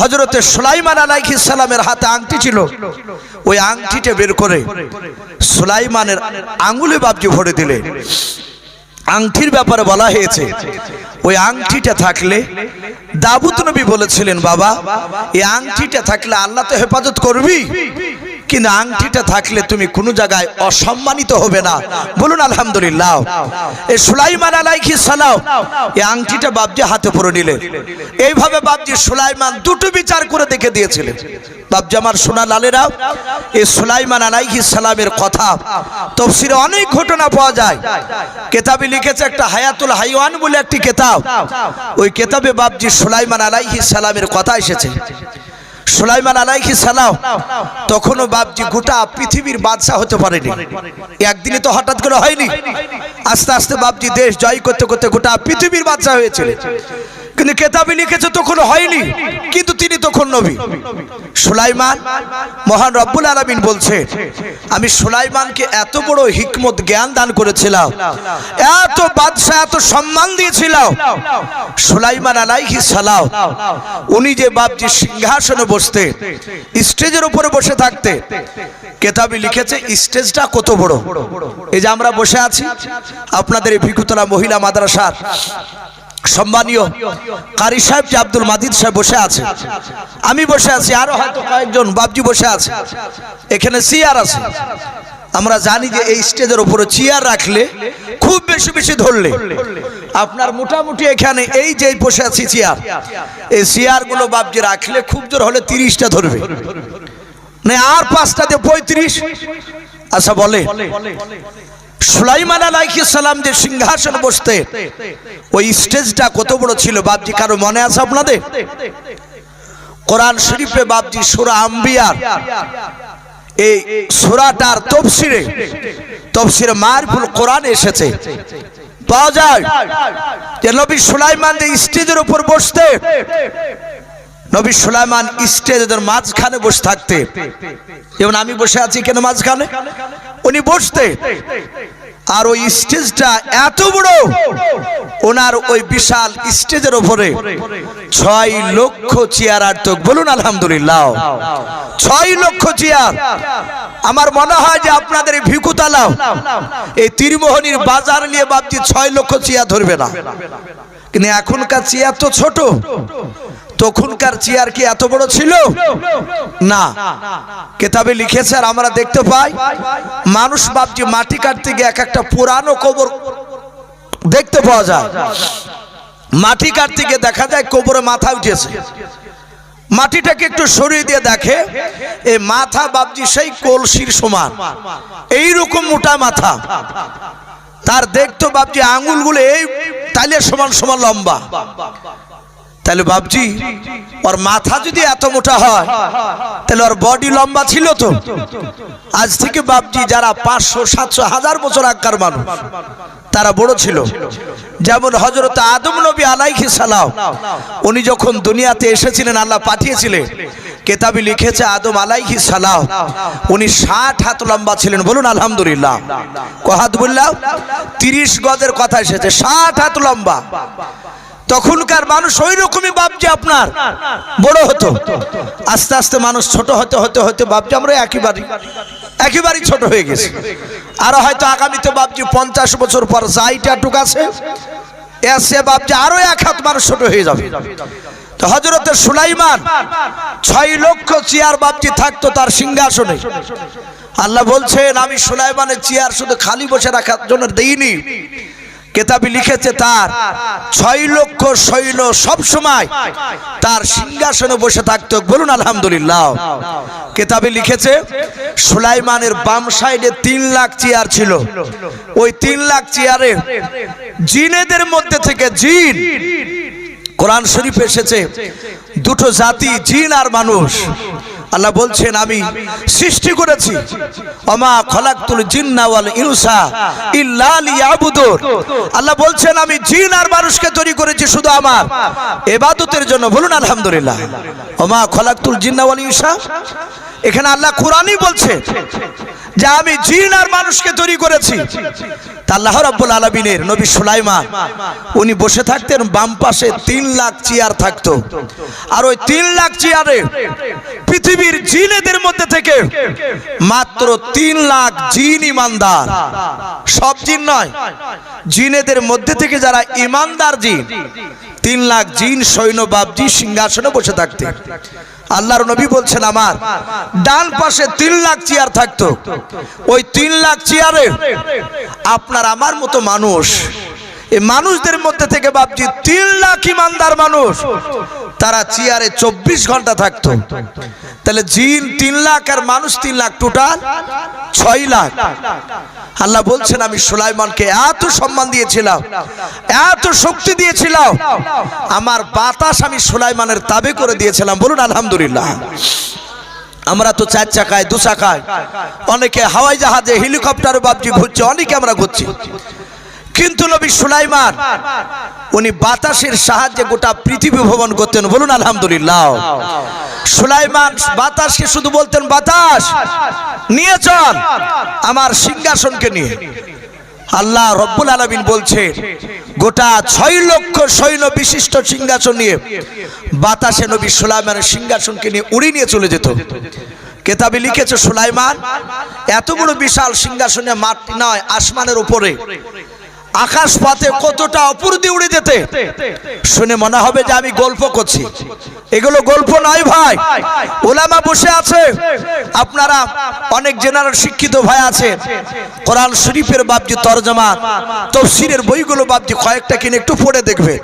হজরতে সুলাইমান আলাইহি সালামের হাতে আংটি ছিল। ওই আংটিটা বের করে সুলাইমানের আঙুলে বাবজি ভরে দিলে। আংটির ব্যাপারে বলা হয়েছে, ওই আংটিটা থাকলে দাবুত নবী বলেছিলেন, বাবা, এই আংটিটা থাকলে আল্লাহ তো হেফাজত করবি? কিন্তু আংটিটা থাকলে তুমি কোনো জায়গায় অসম্মানিত হবে না। বলুন, আলহামদুলিল্লাহ। এই সুলাইমান আলাইহি সালাম এই আংটিটা বাবজি হাতে পরে নিলেন এইভাবে বাবজি সুলাইমান দুটো বিচার করে দেখে দিয়েছিলেন বাবজি আমার সোনা লালেরা এই সুলাইমান আলাইহি সালামের কথা। তফসিরে অনেক ঘটনা পাওয়া যায়। কেতাবে লিখেছে একটা হায়াতুল হাইওয়ান বলে একটি কেতাব। ওই কেতাবে বাবজি সুলাইমান আলাইহি সালামের কথা এসেছে। সুলাইমান আলাইহি সালাম তখনও বাবজি গোটা পৃথিবীর বাদশাহ হতে পারেনি। একদিনে তো হঠাৎ করে হয়নি। আস্তে আস্তে বাবজি দেশ জয় করতে করতে গোটা পৃথিবীর বাদশাহ হয়েছিলেন কিন্তু কেতাবে লিখেছে তখন হয়নি, কিন্তু তিনি তখন নবী। সুলাইমান মহান রব্বুল আলমিন বলছে, আমি সুলাইমানকে এত বড় হিকমত, জ্ঞান দান করেছিলাম, এত বাদশাহ, এত সম্মান দিয়েছিলাম। সুলাইমান আলাইহি সালাম, উনি যে বাপজি সিংহাসনে বসতে, স্টেজের উপরে বসে থাকতে। কেতাবে লিখেছে, স্টেজটা কত বড়? এই যে আমরা বসে আছি, আপনাদের এই ভিকুতলা মহিলা মাদ্রাসার সম্মানীয় কারি সাহেব আব্দুল সাহেব বসে আছে। আমি বসে আছি, আরও বাবজি বসে আছে। এখানে আছে। আমরা জানি যে এই স্টেজের উপরে চেয়ার রাখলে খুব বেশি বেশি ধরলে আপনার মোটামুটি এখানে এই যে বসে আছি চেয়ার, এই চেয়ারগুলো বাবজি রাখলে খুব জোর হলে তিরিশটা ধরবে। না আর পাঁচটা দিয়ে পঁয়ত্রিশ। আচ্ছা বলে। সুলাইমান আলাইহিস সালাম যে সিংহাসন বসতে, ওই স্টেজটা কত বড় ছিল বাপজি, কারও মনে আছে আপনাদের? কোরআন শরীফে বাপজি সুরা আম্বিয়ার, এই সুরাটার তফসিরে তফসিরে মারফুল কোরআন এসেছে। পাওয়া যায়। যে নবী সুলাইমান যে স্টেজের উপর বসতে, নবী সুলাইমান স্টেজের মাঝখানে বসে থাকতে। যেমন আমি বসে আছি কেন মাঝখানে? উনি বসতে। আর ওই স্টেজটা এত বড়, ওনার ওই বিশাল স্টেজের উপরে ছয় লক্ষ চেয়ার আর তো বলুন, আলহামদুলিল্লাহ। ছয় লক্ষ চেয়ার। আমার মনে হয় যে আপনাদের এই ভিকুতালাও এই তীরমোহনীর বাজার নিয়ে ভাবছি ছয় লক্ষ চেয়ার ধরবে না। কিন্তু এখনকার চেয়ার তো ছোট। তখনকার চেয়ার কি এত বড় ছিল? না। কেতাবে লিখেছে, আর আমরা দেখতে পাই, মানুষ ভাবছি মাটি কাটতে গিয়ে এক একটা পুরানো কবর দেখতে পাওয়া যায়। মাটি কাটতে গিয়ে দেখা যায় কবরে মাথা উঠেছে। মাটিটাকে একটু সরিয়ে দিয়ে দেখে এই মাথা বাবজি সেই কলসির সমান। এইরকম মোটা মাথা। তার দেখতো বাবজি আঙুলগুলো এই তাইলে সমান সমান লম্বা। তাহলে বাবজি ওর মাথা যদি এত মোটা হয়, তাহলে ওর বডি লম্বা ছিল তো? আজ থেকে বাবজি যারা পাঁচশো, সাতশো, হাজার বছর আগকার মানুষ, তারা বড় ছিল। যেমন হজরত আদম নবী আলাইহি সালাম, উনি যখন দুনিয়াতে এসেছিলেন, আল্লাহ পাঠিয়েছিলেন, কেতাবি লিখেছে আদম আলাইহি সালাম, উনি ষাট হাত লম্বা ছিলেন। বলুন, আলহামদুলিল্লাহ। কহাত বললাম, তিরিশ গজের কথা এসেছে, ষাট হাত লম্বা। তখনকার মানুষ ওই রকমই ভাবছে আপনার। বড় হতো। আস্তে আস্তে মানুষ ছোট হতে হতে হতে ভাবছে, আমরা একেবারে একেবারেই ছোট হয়ে গেছে। আরও হয়তো আগামীতে ভাবছি পঞ্চাশ বছর পর যাইটা টুক আছে, এসে ভাবছে আরও এক হাত মানুষ ছোট হয়ে যাবে। তো হজরতে সুলাইমান ছয় লক্ষ চেয়ার বাপটি থাকতো তার সিংহাসনে। আল্লাহ বলছেন, আমি সুলাইমানের চেয়ার শুধু খালি বসে রাখার জন্য দেইনি। কেতাবি লিখেছে তার ছয় লক্ষ সৈন্য সব সময় তার সিংহাসনে বসে থাকতো। বলুন, আলহামদুলিল্লাহ। কেতাবে লিখেছে, সুলাইমানের বাম সাইডে তিন লাখ চেয়ার ছিল। ওই তিন লাখ চেয়ারে জিনেদের মধ্যে থেকে জিন, কোরআন শরীফ এসেছে, দুটো জাতি, জিন আর মানুষ। আল্লাহ বলছেন, আমি সৃষ্টি করেছি। অমা খলাকুল জিন্নাওয়াল ইনসা ইল্লা লিয়াবুদুন আল্লাহ বলছেন, আমি জিন আর মানুষকে তৈরি করেছি শুধু আমার। এবাদতের জন্য বলুন, আলহামদুলিল্লাহ। অমা খলাকুল জিন্নাওয়াল ইনসা এখানে আল্লাহ কোরআনই বলছে যে আমি জিন আর মানুষকে তৈরি করেছি। আল্লাহ রাব্বুল আলামিনের নবী সুলাইমান, উনি বসে থাকতেন বাম পাশে তিন লাখ চেয়ার থাকতো। আর ওই তিন লাখ চেয়ারে পৃথিবীর জিনেদের মধ্যে থেকে মাত্র তিন লাখ জিন ইমানদার। সব জিন নয়, জিনেদের মধ্যে থেকে যারা ইমানদার জিন, তিন লাখ জিন সৈন্য, বাবজি, সিংহাসনে বসে থাকতেন। আল্লাহর নবী বলছেন আমার, ডান পাশে তিন লাখ চেয়ার থাকতো। ওই তিন লাখ চেয়ারে আপনার আমার মতো মানুষ এই মানুষদের মধ্যে থেকে ভাবছি তিন লাখ ইমানদার মানুষ, তারা চেয়ারে চব্বিশ ঘণ্টা থাকতো। তাহলে জিন তিন লাখ আর মানুষ তিন লাখ টোটাল ছয় লাখ। আল্লাহ বলছেন, আমি সুলাইমানকে এত সম্মান দিয়েছিলাম, এত শক্তি দিয়েছিলাম, আমার বাতাস আমি সুলাইমানের তাবে করে দিয়েছিলাম। বলুন, আলহামদুলিল্লাহ। আমরা তো চার চাকায়, দু চাকায়, অনেকে হাওয়াই জাহাজে হেলিকপ্টার বাবজি ঘুরছে, অনেকে আমরা ঘুরছি। কিন্তু নবী সুলাইমান, উনি বাতাসের সাহায্যে গোটা পৃথিবী ভ্রমণ করতেন। বলুন, আলহামদুলিল্লাহ। সুলাইমান বাতাসকে শুধু বলতেন, বাতাস, নিয়ে চল আমার সিংহাসনকে নিয়ে। আল্লাহ রব্বুল আলমিন বলছে গোটা ছয় লক্ষ সৈন্য বিশিষ্ট সিংহাসন নিয়ে বাতাসে নবী সুলাইমানের সিংহাসনকে নিয়ে উড়ি নিয়ে চলে যেত। কেতাবে লিখেছে, সুলাইমান, এত বড় বিশাল সিংহাসনে মাটি নয়, আসমানের উপরে। আকাশ পাতে কতটা অপুর দিয়ে উড়ে যেতে? শুনে মনে হবে যে আমি গল্প করছি। এগুলো গল্প নয় ভাই। ওলামা বসে আছে। আপনারা অনেক জেনারেল শিক্ষিত ভাই আছে। কোরআন শরীফের বাবজি তরজমা, তফসিরের বইগুলো বাবজি কয়েকটা কিনে একটু পড়ে দেখবে।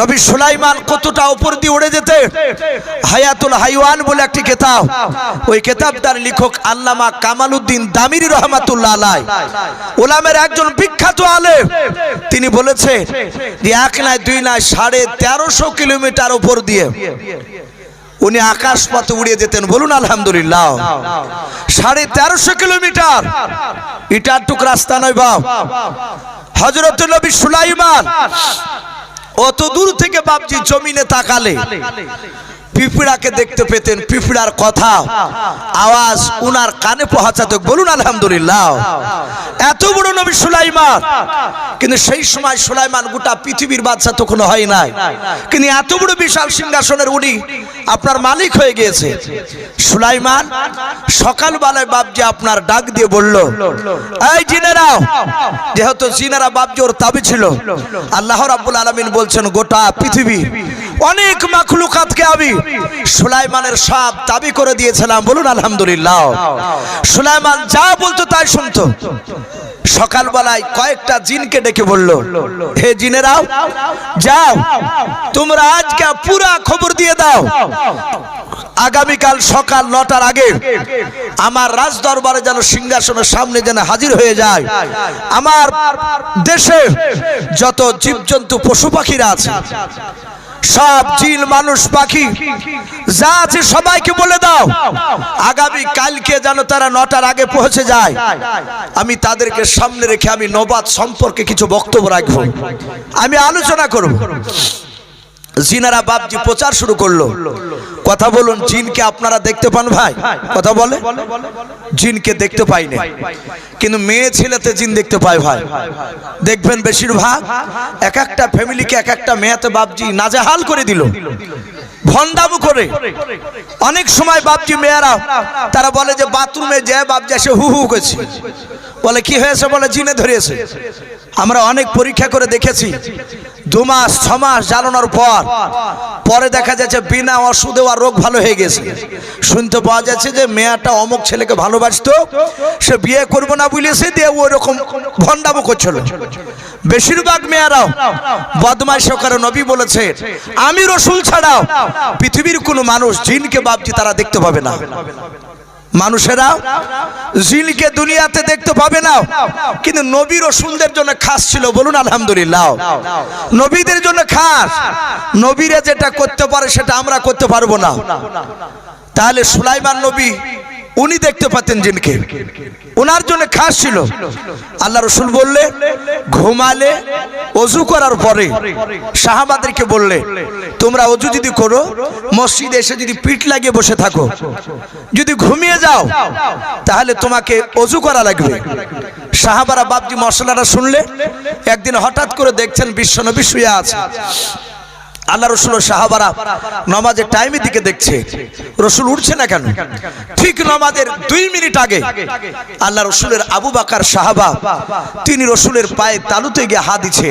নবী সুলাইমান কতটা উপর দিয়ে উড়ে যেতে? হায়াতুল হাইওয়ান বলে একটি কেতাব। ওই কেতাবটার লেখক আল্লামা কামালউদ্দিন দামিরি রহমাতুল্লাহ আলাই ওলামের একজন বিখ্যাত আলেম। তিনি বলেছে যে এক নয় দুই নয় সাড়ে তেরোশো কিলোমিটার উপর দিয়ে উনি আকাশ পথে উড়িয়ে যেতেন। বলুন, আলহামদুলিল্লাহ। সাড়ে তেরোশো কিলোমিটার। ইটার টুক রাস্তা নয় বাপ। হজরত নবী সুলাইমান অত দূর থেকে বাপজি জমিনে তাকালে। পিঁপড়াকে দেখতে পেতেন, পিঁপড়ার কথা। আওয়াজ উনার কানে পৌঁছাতে, বলুন আলহামদুলিল্লাহ। এত বড় নবী সুলাইমান। কিন্তু সেই সময় সুলাইমান গোটা পৃথিবীর বাদশা তো কোনো হয় নাই। কিন্তু এত বড় বিশাল সিংহাসনের উনি আপনার মালিক হয়ে গিয়েছে। সুলাইমান সকালবেলায় বাপজি আপনার ডাক দিয়ে বলল, এই জিনেরাও যেহেতু জিনেরা বাপজি ওর তাবি ছিল, আল্লাহ রাব্বুল আলামিন বলছেন, গোটা পৃথিবী অনেক মাখলুকাতকে আমি সুলাইমানের সব দাবি করে দিয়েছিলাম। বলুন, আলহামদুলিল্লাহ। সুলাইমান যা বলতো তাই শুনতো। সকালবেলায় কয়েকটা জিনকে ডেকে বলল, হে জিনেরাও যাও, তোমরা আজকে পুরা খবর দিয়ে দাও। আগামীকাল সকাল নটার আগে আমার রাজ দরবারে যেন সিংহাসনের সামনে যেন হাজির হয়ে যায়। আমার দেশে যত জীবজন্তু, পশু পাখিরা আছে সব জিন মানুষ পাখি। যা আছে সবাইকে বলে দাও। আগামী কালকে যেন তারা নটার আগে পৌঁছে যায়। আমি তাদেরকে সামনে রেখে আমি নবাদ সম্পর্কে কিছু বক্তব্য রাখব। আমি আলোচনা করব। জিনারা বাপজি প্রচার শুরু করল। কথা বলুন, জিনকে আপনারা দেখতে পান ভাই? কথা বলে? জিনকে দেখতে পাই না কিন্তু মেয়ে ছেলেতে জিন দেখতে পায় ভাই। দেখবেন বেশিরভাগ, এক একটা ফ্যামিলিকে এক একটা মেয়েতে বাপজি নাজেহাল করে দিল। ভন্ডামু করে। অনেক সময় বাপজি মেয়েরা, তারা বলে যে বাথরুমে যে বাপজি এসে হু হু করছে। বলে, কি হয়েছে? বলে, জিনে ধরিয়েছে। আমরা অনেক পরীক্ষা করে দেখেছি, দু মাস, ছ মাস জ্বালানোর পর। পরে দেখা যাচ্ছে বিনা ওষুধে আর রোগ ভালো হয়ে গেছে। শুনতে পাওয়া যাচ্ছে যে মেয়েটা অমুক ছেলেকে ভালোবাসতো, সে বিয়ে করব না বুঝেছে দিয়ে ওই রকম ভণ্ডামো করছিল। বেশিরভাগ মেয়েরাও বদমাইশ করে নবী বলেছে, আমি রসুল ছাড়াও পৃথিবীর কোনো মানুষ জিনকে ভাবছি তারা দেখতে পাবে না। মানুষেরা জিনকে দুনিয়াতে দেখতে পাবে না। কিন্তু নবী রসুলদের জন্য খাস ছিল, বলুন আলহামদুলিল্লাহ। নবীদের জন্য খাস। নবীরা যেটা করতে পারে সেটা আমরা করতে পারব না। তাহলে সুলাইমান নবী উনি দেখতে পাতেন জিনকে। ওনার জন্য খাস ছিল। আল্লাহ রসুল বললে, ঘুমালে অজু করার পরে সাহাবাদেরকে বললে, তোমরা অজু যদি করো, মসজিদে এসে যদি পিঠ লাগিয়ে বসে থাকো, যদি ঘুমিয়ে যাও, তাহলে তোমাকে অজু করা লাগবে। সাহাবারা বাবজি মশলাটা শুনলে, একদিন হঠাৎ করে দেখছেন বিশ্বনবী শুয়ে আছে। আল্লাহ রসুল সাহাবারা নমাজের টাইমের দিকে দেখছে। রসুল উঠছে না কেন? ঠিক নমাজের দুই মিনিট আগে আল্লাহ রসুলের আবু বাকার সাহাবা, তিনি রসুলের পায়ে তালুতে গিয়ে হাত দিচ্ছে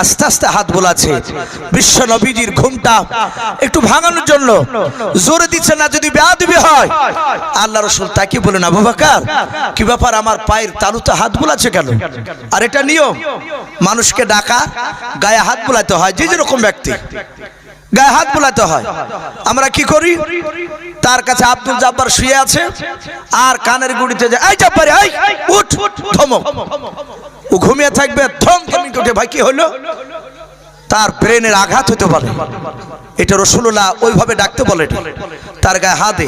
আস্তে আস্তে হাত বোলাচ্ছে। বিশ্ব নবীজির ঘুমটা একটু ভাঙানোর জন্য জোরে দিচ্ছে না যদি বেয়া বেয়াদবি হয়। আল্লাহ রসুল তাকে বলেন আবু বাকার, কি ব্যাপার আমার পায়ের তালুতে হাত বোলাছে কেন? আর এটা নিয়ম। মানুষকে ডাকা, গায়ে হাত বোলাতে হয়, যে যেরকম ব্যক্তি। গায়ে হাত বোলাতে হয়। আমরা কি করি? তার কাছে আব্দুল জাব্বার শুয়ে আছে আর কানের গুড়িতে যায় এই জাব্বার, এই, উঠ ধমক ও ঘুমিয়ে থাকবে থম থমি উঠে, ভাই, কি হলো? তার ব্রেনের আঘাত হতে পারে। এটা রসুল্লাহ ওইভাবে ডাকতে বলে। তার গায়ে হাতে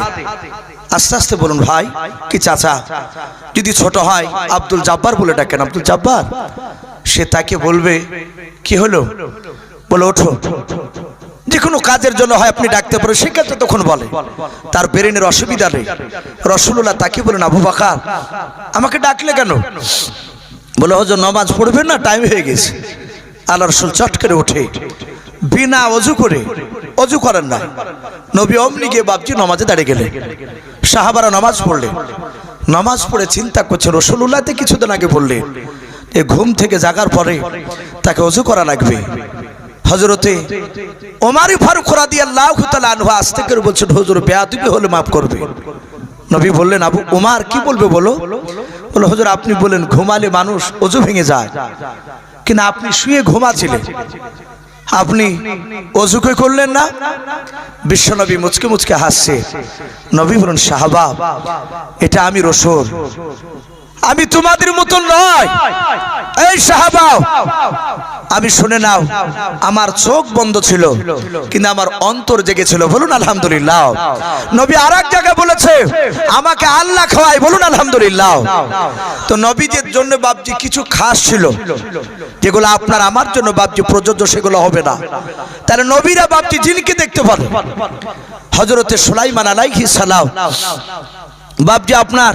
আস্তে আস্তে বলুন, ভাই, কি চাচা? যদি ছোট হয়, আব্দুল জাব্বার বলে ডাকেন, আব্দুল জাব্বার, সে তাকে বলবে, কি হলো? বলে ওঠো। যে কোনো কাজের জন্য হয় আপনি ডাকতে পারেন, সেক্ষেত্রে তখন বলে। তার ব্রেনের অসুবিধা নেই। রসুল্লাহ তাকে বলেন, আবু বাকার, আমাকে ডাকলে কেন? বলে, হজর, নমাজ পড়বেন না টাইম হয়ে গেছে। আল্লাহ রসুল চট করে ওঠে। বিনা অজু করে, অজু করেন না। নবী অমনি গিয়ে বাপজি নমাজে দাঁড়িয়ে গেলে সাহাবারা নামাজ পড়লে নামাজ পড়ে চিন্তা করছে রসুল্লাহতে কিছুদিন আগে বললে এ ঘুম থেকে জাগার পরে তাকে অজু করা লাগবে। হজরতে ওমারি ফারুক রাদি আল্লাহ আনহু করে বলছেন, হজর বেয়াদবি হলে মাফ করবে। নবী বললেন, আবু উমার কি বলবে বলো? বলো, হজর, আপনি বলেন, ঘুমালে মানুষ অজু ভেঙে যায়। কিন্তু আপনি শুয়ে ঘুমাছিলেন আপনি অজুকে করলেন না? বিশ্বনবী মুচকে মুচকে হাসছে। নবী বলুন সাহাবা এটা আমি রসুল। আমি তোমাদের মতন নয়। এই সাহাবা আমি শুনে নাও, আমার চোখ বন্ধ ছিল, কিন্তু আমার অন্তর জেগেছিল বলুন, আলহামদুলিল্লাহ। নবী আর এক জায়গায় বলেছে, আমাকে আল্লাহ খাওয়াই বলুন, আলহামদুলিল্লাহ। তো নবীজের জন্য বাপজি কিছু খাস ছিল, যেগুলো আপনার আমার জন্য বাপজি প্রযোজ্য, সেগুলো হবে না। তাহলে নবীরা বাপজি জিনকে দেখতে পারে। হজরতে সুলাইমান আলাইহি সালাম বাপজি আপনার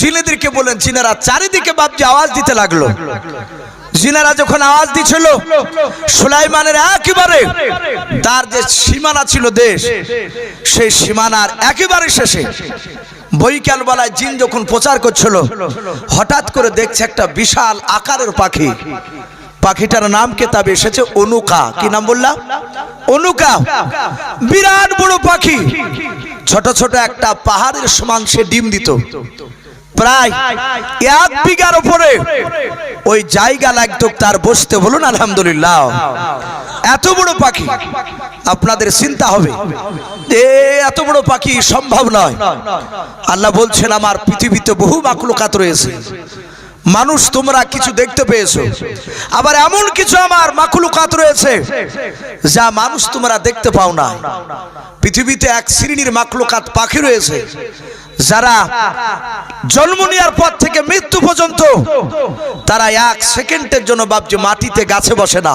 জিনেদেরকে বলেন জিনেরা চারিদিকে বাপজি আওয়াজ দিতে লাগল। জিনারা যখন আওয়াজ দিছিল সুলাইমানের একেবারে তার যে সীমানা ছিল দেশ সেই সীমানার একেবারে শেষে বৈকাল বেলায় জিন যখন প্রচার করছিল হঠাৎ করে দেখছে একটা বিশাল আকারের পাখি। পাখিটার নাম কেতাবে? এসেছে অনুকা। কি নাম বললাম? অনুকা। বিরাট বড় পাখি। ছোট ছোট একটা পাহাড়ের সমান সে ডিম দিত। প্রায় এক বিঘার উপরে ওই জায়গা লাগতো, তার বসতে বলুন, আলহামদুলিল্লাহ। এত বড় পাখি। আপনাদের চিন্তা হবে যে, এত বড় পাখি সম্ভব নয়। আল্লাহ বলছেন, আমার পৃথিবীতে বহু মাকলুকাত রয়েছে। মানুষ তোমরা কিছু দেখতে পেয়েছ। আবার এমন কিছু আমার মাকুলুকাত রয়েছে, যা মানুষ তোমরা দেখতে পাও না পৃথিবীতে এক শ্রেণির মাকলুকাত পাখি রয়েছে যারা জন্ম নেওয়ার পর থেকে মৃত্যু পর্যন্ত তারা এক সেকেন্ডের জন্য বাপজি মাটিতে গাছে বসে না।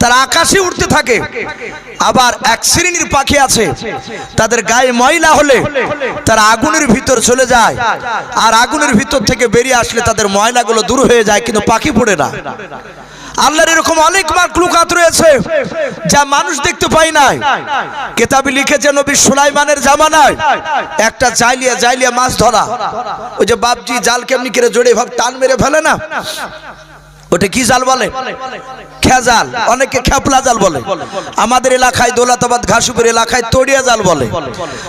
তারা আকাশে উঠতে থাকে। আবার এক শ্রেণির পাখি আছে। তাদের গায়ে ময়লা হলে তারা আগুনের ভিতর চলে যায়। আর আগুনের ভিতর থেকে বেরিয়ে আসলে তাদের ময়লাগুলো দূর হয়ে যায়, কিন্তু পাখি পড়ে না। আল্লাহর এরকম অনেক মাকলুকাত রয়েছে যা মানুষ দেখতে পাই নাই। কেতাবি লিখেছে নবী সুলাইমানের জামানায় একটা জাইলিয়া জাইলিয়া মাছ ধরা। ওই যে বাপজি জাল কেমনি করে জড়ে ভাব টান মেরে ফেলে না? ওটা কি জাল বলে? খেজাল। অনেকে খেপলা জাল বলে। আমাদের এলাকায় দৌলতাবাদ ঘাসুপুর এলাকায় তড়িয়া জাল বলে।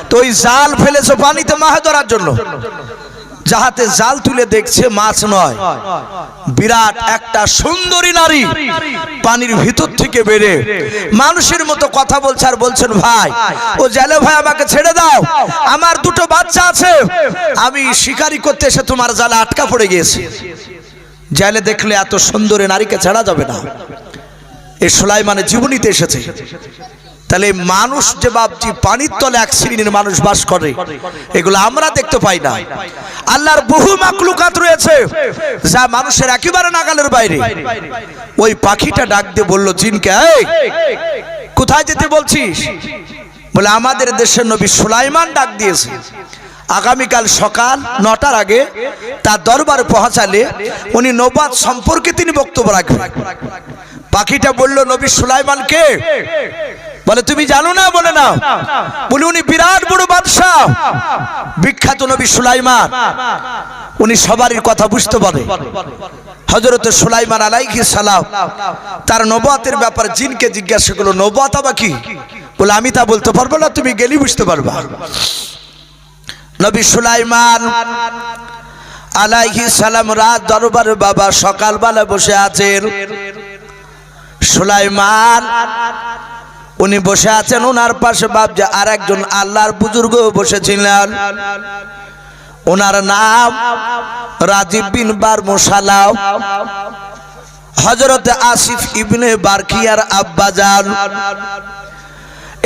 তো ওই জাল ফেলেছে পানিতে মাছ ধরার জন্য। যাহাতে জাল তুলে দেখছে মাছ নয়। বিরাট একটা সুন্দরী নারী পানির ভিতর থেকে বেড়ে মানুষের মতো কথা বলছে আর বলছেন, ভাই, ও জেলে ভাই, আমাকে ছেড়ে দাও। আমার দুটো বাচ্চা আছে। আমি শিকারি করতে এসে তোমার জালে আটকা পড়ে গিয়েছি। জেলে দেখলে এত সুন্দরী নারীকে ছাড়া যাবে না। এ এই সুলাইমানে জীবনীতে এসেছে। তাহলে মানুষ যে বাপজি পানির তলে এক শ্রেণির মানুষ বাস করে, এগুলো আমরা দেখতে পাই না। আল্লাহর বহু মাকলুকাত রয়েছে, যা মানুষের একেবারে নাগালের বাইরে। ওই পাখিটা ডাক দিয়ে বলল, জিনকে কোথায় যেতে বলছিস? বলে, আমাদের দেশের নবী সুলাইমান ডাক দিয়েছে। আগামীকাল সকাল নটার আগে তার দরবারে পৌঁছালে উনি নবাদ সম্পর্কে তিনি বক্তব্য রাখবেন। পাখিটা বলল, নবী সুলাইমানকে বলে, তুমি জানো না? বলে না। বলে, উনি বিরাট বড় বাদশাহ। বিখ্যাত নবী সুলাইমান। উনি সবারই কথা বুঝতে পারে। হজরত সুলাইমান আলাইহি সালাম তার নবাতের ব্যাপারে জিনকে জিজ্ঞাসা করল, নবাত আবার কি? বলে, আমি তা বলতে পারব না, তুমি গেলি বুঝতে পারবা। নবী সুলাইমান আলাইহি সালাম রাত দরবারে বাবা সকালবেলা বসে আছেন। সুলাইমান উনি বসে আছেন ওনার পাশে বাবজা আর একজন আল্লাহর বুজুর্গ বসেছিলেন। ওনার নাম রাজীব বিন বার মোশালাও হজরত আসিফ ইবনে বারকিয়ার আব্বাজান।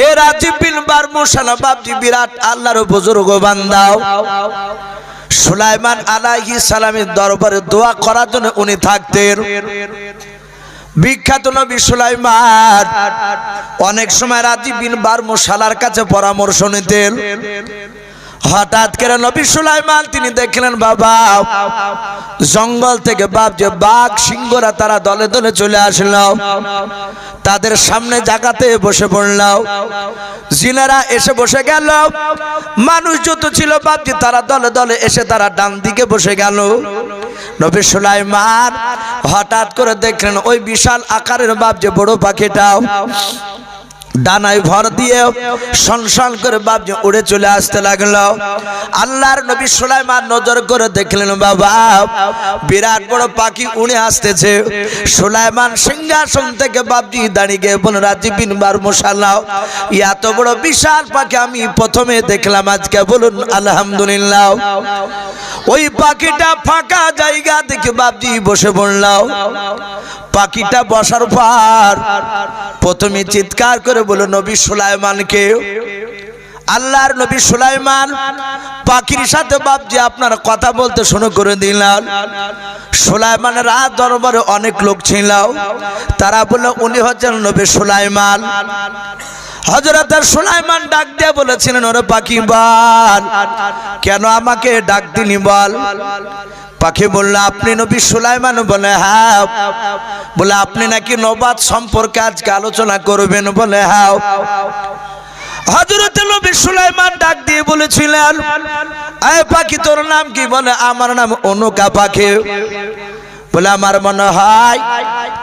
এ রাজীব বিন মোশালা বাবজি বিরাট আল্লাহর বুজুর্গ বান্দাও। সুলাইমান আলাইহি সালামের দরবারে দোয়া করার জন্য উনি থাকতেন। বিখ্যাত নবী সুলাইমান। অনেক সময় রাজীব বিন বারমুশালার কাছে পরামর্শ নিতেন। হঠাৎ করে নবী সুলাইমান, তিনি দেখলেন, বাবা, জঙ্গল থেকে বাপ যে বাঘ সিংহরা তারা দলে দলে চলে আসলো। তাদের সামনে জাগাতে বসে পড়লাম জিনারা এসে বসে গেল। মানুষ যত ছিল বাপজি তারা দলে দলে এসে তারা ডান দিকে বসে গেল। নবী সুলাইমান হঠাৎ করে দেখলেন ওই বিশাল আকারের বাপ যে বড় পাখিটাও। ডানায় ভর দিয়ে সনসন করে বাপ উড়ে চলে আসতে লাগল। আল্লাহর নবী সুলাইমান নজর করে দেখলেন, বাবা, বিরাট বড় পাখি উড়ে আসতেছে। সুলাইমান সিংহাসন থেকে বাপজি দাঁড়িয়ে গিয়ে বিন বার মশাল্লাহ এত বড় বিশাল পাখি আমি প্রথমে দেখলাম, আজকে বলুন, আলহামদুলিল্লাহ। ওই পাখিটা ফাঁকা জায়গা দেখে বাপজি বসে পড়লাম পাখিটা বসার পর প্রথমে চিৎকার করে বলো, নবী সুলাইমানকে। আল্লাহর নবী সুলাইমান পাখির সাথে বাপজি আপনার কথা বলতে শুরু করে দিলাম সুলাইমানের আর দরবারে অনেক লোক ছিল তারা বলল, উনি হচ্ছেন নবী সুলাইমান। হজরত সুলাইমান ডাক দিয়ে বলেছিলেন, ওরে পাখি বল কেন আমাকে ডাক দিনি বল? পাখি বলল, আপনি নবী সুলাইমান বলে হ্যাঁ। বলে, আপনি নাকি নবাদ সম্পর্কে আজকে আলোচনা করবেন? বলে হ্যাঁ। হজরত নবী সুলাইমান ডাক দিয়ে বলেছিলেন পাখি, তোর নাম কি? বলে, আমার নাম অনুকা পাখি। বলে, আমার মনে হয়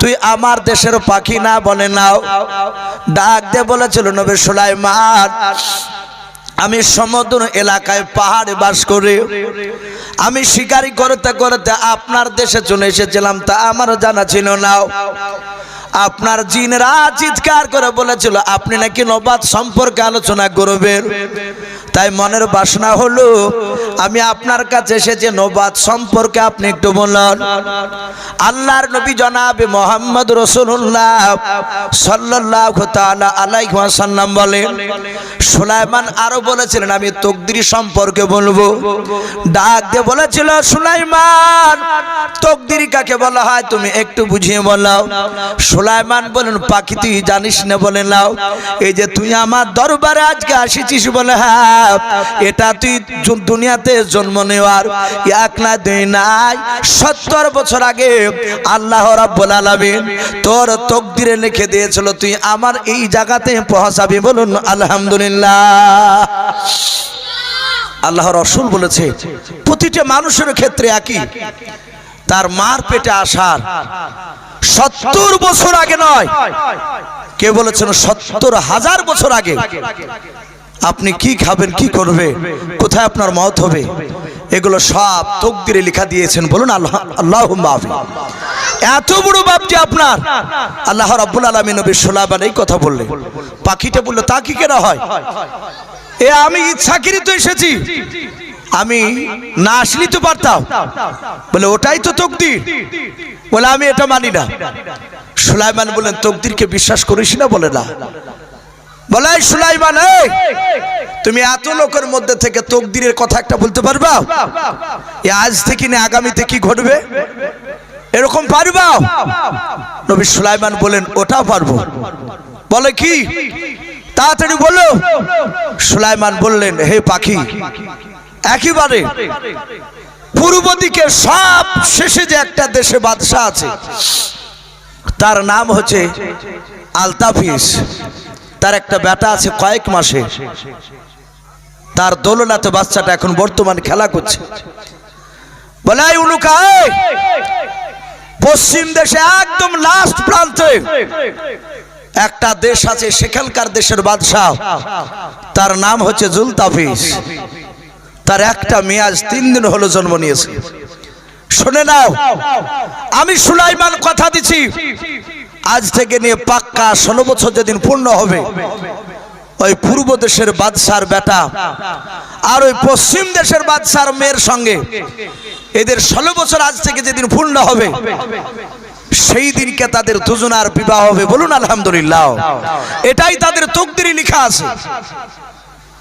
তুই আমার দেশের পাখি না বলে নাও। ডাক দিয়ে বলেছিল নবী সুলাইমান, আমি সমুদ্র এলাকায় পাহাড়ে বাস করি। আমি শিকারি করতে করতে আপনার দেশে চলে এসেছিলাম, তা আমার জানা ছিল না। আপনার জিনরা চিৎকার করে বলেছিল, আপনি নাকি নবাদ সম্পর্কে আলোচনা করবেন? তাই মনের বাসনা হলো, আমি আপনার কাছে এসেছি নবাদ সম্পর্কে আপনি একটু বলুন। আল্লাহর নবী জনাবে মোহাম্মদ রসুল্লাহ সাল্লাহ আলাইহি ওয়াসাল্লাম বলেন, সুলাইমান আরও বলেছিলেন, আমি তকদির সম্পর্কে বলব। ডাক দিয়ে বলেছিল, সুলাইমান, তকদির কাকে বলা হয় তুমি একটু বুঝিয়ে বলো সুলাইমান বলেন পাখি তুই জানিস না বলে নাও। এই যে তুই আমার দরবারে আজকে আসিছিস বলে হ্যাঁ। এটা তুই দুনিয়াতে জন্ম নেওয়ার এক না দুই নাই। সত্তর বছর আগে আল্লাহ রাব্বুল আলামিন তোর তকদিরে লিখে দিয়েছিল, তুই আমার এই জায়গাতে পৌঁছাবি বলুন, আলহামদুলিল্লাহ। আল্লাহ রসুল বলেছে, প্রতিটা মানুষের ক্ষেত্রে একই। তার মার পেটে আসার সত্তর বছর আগে নয়। কে বলেছেন? সত্তর হাজার বছর আগে। আপনি কি খাবেন, কি করবে? কোথায় আপনার মত হবে? এগুলো সব তকদিরে লেখা দিয়েছেন। বলুন, আল্লাহ আল্লাহ এত বড় বাপটি আপনার। আল্লাহ রাব্বুল আলামিন নবী সুলাইমান এই কথা বললেন। পাখিটা বলল, তা কি কেনা হয়? এ, আমি ইচ্ছাকৃত এসেছি। আমি না আসলি তো পারতাম। বলে, ওটাই তো তকদির। বলে, আমি এটা মানি না। সুলাইমান বলেন তকদিরকে বিশ্বাস করিস না? বলে, না। বলে "এই সুলাইমান তুমি এত লোকের মধ্যে থেকে তকদিরের কথা একটা বলতে পারবা? আজ থেকে না আগামীতে কি ঘটবে? এরকম পারবা? নবী সুলাইমান বলেন, ওটাও পারব। বলে কি? তাড়াতাড়ি বলো। সুলাইমান বললেন, হে পাখি, একেবারে পূর্ব দিকে সব শেষে যে একটা দেশে বাদশাহ আছে, তার নাম হচ্ছে আলতাফিস। তার একটা বেটা আছে কয়েক মাসে। তার দোলনাতে বাচ্চাটা এখন বর্তমান খেলা করছে। বলে "এই উলুকা এই, পশ্চিম দেশে একদম লাস্ট প্রান্তে একটা দেশ আছে সেখানকার দেশের বাদশাহ। তার নাম হচ্ছে জুলতাফিস তার একটা মেয়ে আজ তিন দিন হলো জন্ম নিয়েছে। শুনে নাও আমি সুলাইমান কথা দিছি আজ থেকে নিয়ে পাক্কা ষোলো বছর যেদিন পূর্ণ হবে, ওই পূর্ব দেশের বাদশার বেটা আর ওই পশ্চিম দেশের বাদশার মেয়ের সঙ্গে এদের ষোলো বছর আজ থেকে যেদিন পূর্ণ হবে, সেই দিনকে তাদের দুজনার বিবাহ হবে। বলুন, আলহামদুলিল্লাহ। এটাই তাদের তকদিরে লেখা আছে।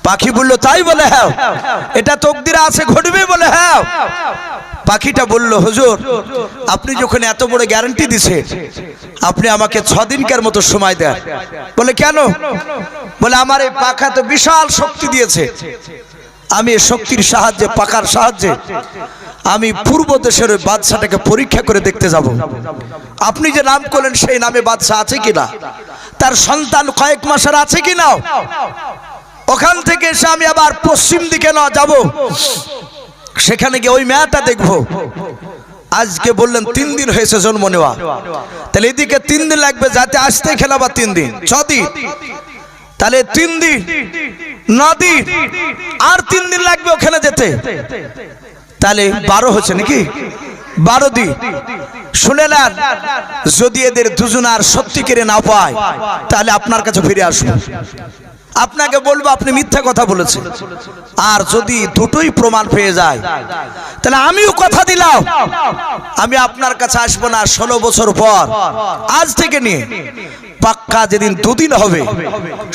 পাখি বলল, তাই বলে হ্যাঁ এটা তকদিরে আছে, ঘটবে বলে হ্যাঁ পাখিটা বলল, হুজুর, আপনি যখন এত বড় গ্যারান্টি দিছে, আপনি আমাকে ছ দিনকার মতো সময় দেন। বলে, কেন? বলে, আমার এই পাখা তো বিশাল শক্তি দিয়েছে। আমি শক্তির সাহায্যে, পাখার সাহায্যে, আমি পূর্ব দেশের ওই বাদশাটাকে পরীক্ষা করে দেখতে যাব। আপনি যে নাম করলেন, সেই নামে বাদশাহ আছে কিনা তার সন্তান কয়েক মাসের আছে কিনা ওখান থেকে এসে আমি আবার পশ্চিম দিকে না যাব। সেখানে গিয়ে ওই মেয়াটা দেখব। আজকে বললেন, তিন দিন হয়েছে জন্ম নেওয়া। তাহলে এদিকে তিন দিন লাগবে, যাতে আসতে খেলাবার তিন দিন। ছদিন তাহলে তিন দিন নদিন আর তিন দিন লাগবে ওখানে যেতে। তাহলে বারো হচ্ছে নাকি? বারো দিন শুনে নেন, যদি এদের দুজন আর সত্যি কেড়ে না পায়, তাহলে আপনার কাছে ফিরে আসব। আপনাকে বলব, আপনি মিথ্যা কথা বলেছেন। আর যদি দুটোই প্রমাণ পেয়ে যায়, তাহলে আমিও কথা দিলাম। আমি আপনার কাছে আসব না ষোলো বছর পর। আজ থেকে নিয়ে পাক্কা যেদিন দুদিন হবে,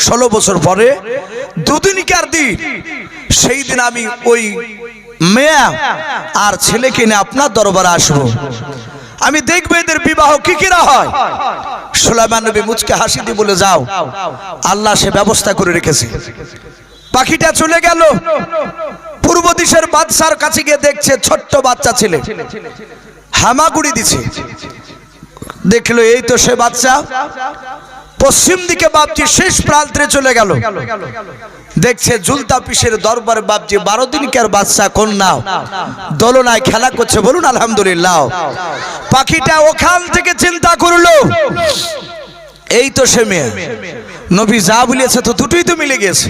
ষোলো বছর পরে দুদিনকার দিন? সেই দিন আমি ওই মেয়া আর ছেলেকে নিয়ে আপনার দরবারে আসব। আমি দেখব এদের বিবাহ কি কিরা হয়। সোলাইমান নবী মুচকে হাসি দিয়ে বলে যাও আল্লাহ সে ব্যবস্থা করে রেখেছে। পাখিটা চলে গেল। পূর্ব দিশের বাদশার কাছে গিয়ে দেখছে ছোট্ট বাচ্চা ছেলে। হামাগুড়ি দিছে। দেখল এই তো সে বাচ্চা। পশ্চিম দিকে বাপজি শেষ প্রান্তে চলে গেল। দেখছে জুলতা পিসের দরবার বাপজি, বারো দিনকার বাচ্চা, কন্যা? দোলনায় খেলা করছে, বলুন আলহামদুলিল্লাহ। পাখিটা ওখান থেকে চিন্তা করল। এই তো সে মেয়ে। নবী যা বলিয়েছে তো দুটোই তো মিলে গেছে।